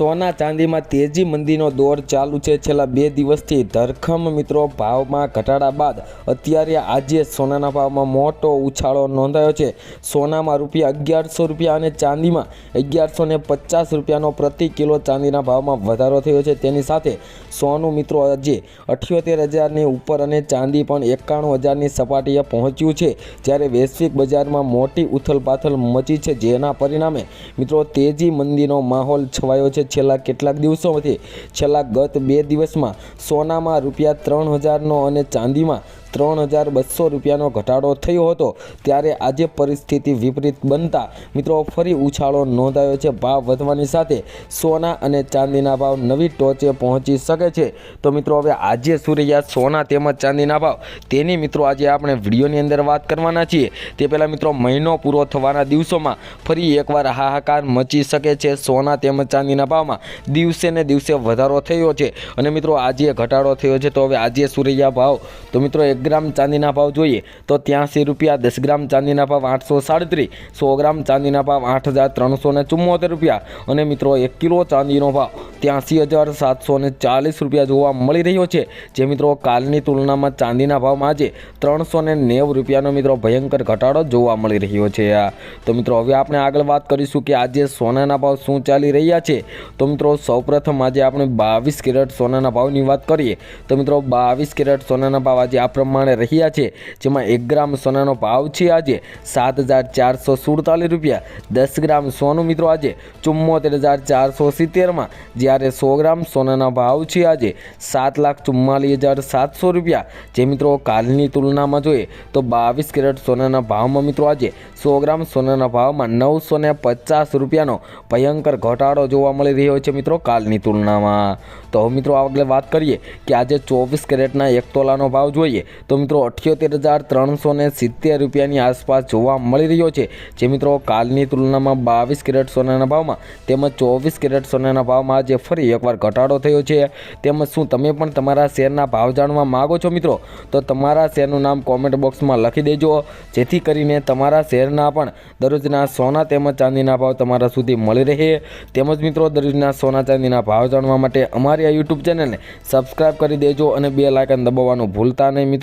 સોના ચાંદીમાં તેજી મંદીનો દોર ચાલુ છે. છેલ્લા બે દિવસથી ધરખમ મિત્રો ભાવમાં ઘટાડા બાદ અત્યારે આજે સોનાના ભાવમાં મોટો ઉછાળો નોંધાયો છે. સોનામાં રૂપિયા અગિયારસો રૂપિયા અને ચાંદીમાં અગિયારસો ને પચાસ રૂપિયાનો પ્રતિ કિલો ચાંદીના ભાવમાં વધારો થયો છે. તેની સાથે સોનું મિત્રો આજે અઠ્યોતેર હજારની ઉપર અને ચાંદી પણ એકાણું હજારની સપાટીએ પહોંચ્યું છે. જ્યારે વૈશ્વિક બજારમાં મોટી ઉથલપાથલ મચી છે, જેના પરિણામે મિત્રો તેજી મંદીનો માહોલ છવાયો છે. છેલ્લા કેટલાક દિવસોમાંથી છેલ્લા ગત બે દિવસમાં સોનામાં રૂપિયા ત્રણ હજારનો અને ચાંદીમાં ત્રણ હજાર બસો રૂપિયાનો ઘટાડો થયો હતો. ત્યારે આજે પરિસ્થિતિ વિપરીત બનતા મિત્રો ફરી ઉછાળો નોંધાયો છે. ભાવ વધવાની સાથે સોના અને ચાંદીના ભાવ નવી ટોચે પહોંચી શકે છે. તો મિત્રો હવે આજે સૂર્યા સોના તેમજ ચાંદીના ભાવ. તેની મિત્રો આજે આપણે વિડીયોની અંદર વાત કરવાના છીએ. તે પહેલાં મિત્રો મહિનો પૂરો થવાના દિવસોમાં ફરી એકવાર હાહાકાર મચી શકે છે સોના તેમજ ચાંદીના ભાવમાં. દિવસે ને દિવસે વધારો થયો છે. અને મિત્રો આજે ઘટાડો થયો છે. તો હવે આજે સૂર્યા ભાવ? તો મિત્રો એક ગ્રામ ચાંદીના ભાવ જોઈએ તો ત્યાંસી રૂપિયા, દસ ગ્રામ ચાંદીના ભાવ આઠસો સાડત્રીસ, સો ગ્રામ ચાંદીના ભાવ આઠ હજાર ત્રણસો ને ચુમ્મોતેર રૂપિયા. અને મિત્રો, એક કિલો ચાંદીનો ભાવ ત્યાંસી હજાર સાતસો ને ચાલીસ રૂપિયા જોવા મળી રહ્યો છે. જે મિત્રો, કાલની તુલનામાં ચાંદીના ભાવમાં આજે ત્રણસો ને નેવું રૂપિયાનો મિત્રો ભયંકર ઘટાડો જોવા મળી રહ્યો છે. તો મિત્રો, હવે આપણે આગળ વાત કરીશું કે આજે સોનાના ભાવ શું ચાલી રહ્યા છે. તો મિત્રો, સૌપ્રથમ આજે આપણે બાવીસ કેરેટ સોનાના ભાવની વાત કરીએ. તો મિત્રો, બાવીસ કેરેટ સોનાના ભાવ આજે આ પ્રમાણે રહ્યા છે, જેમાં એક ગ્રામ સોનાનો ભાવ છે આજે સાત હજાર ચારસો સુડતાલીસ રૂપિયા. દસ ગ્રામ સોનું મિત્રો આજે ચુમ્મોતેર હજાર ચારસો સિત્તેરમાં, જ્યારે સો ગ્રામ સોનાના ભાવ છે આજે સાત લાખ ચુમ્માલીસ હજાર સાતસો રૂપિયા. જે મિત્રો કાલની તુલનામાં જોઈએ તો બાવીસ કેરેટ સોનાના ભાવમાં મિત્રો આજે સો ગ્રામ સોનાના ભાવમાં નવસો ને પચાસ રૂપિયાનો ભયંકર ઘટાડો જોવા મળી રહ્યો છે મિત્રો કાલની તુલનામાં. તો મિત્રો આગળ વાત કરીએ કે આજે ચોવીસ કેરેટના એક તોલાનો ભાવ જોઈએ તો મિત્રો અઠ્યોતેર હજાર ત્રણસો ને સિત્તેર રૂપિયાની આસપાસ જોવા મળી રહ્યો છે. જે મિત્રો કાલની તુલનામાં બાવીસ કેરેટ સોનાના ભાવમાં તેમજ ચોવીસ કેરેટ સોનાના ભાવમાં આજે ફરી એકવાર ઘટાડો થયો છે. તેમજ શું તમે પણ તમારા શેરના ભાવ જાણવા માગો છો મિત્રો? તો તમારા શેરનું નામ કોમેન્ટ બોક્સમાં લખી દેજો. જેથી કરીને તમારા શેરના પણ દરરોજના સોના તેમજ ચાંદીના ભાવ તમારા સુધી મળી રહે. તેમજ મિત્રો દરરોજના સોના ચાંદીના ભાવ જાણવા માટે અમારી આ યુટ્યુબ ચેનલને સબસ્ક્રાઇબ કરી દેજો અને બે લાયકન દબાવવાનું ભૂલતા નહીં મિત્રો.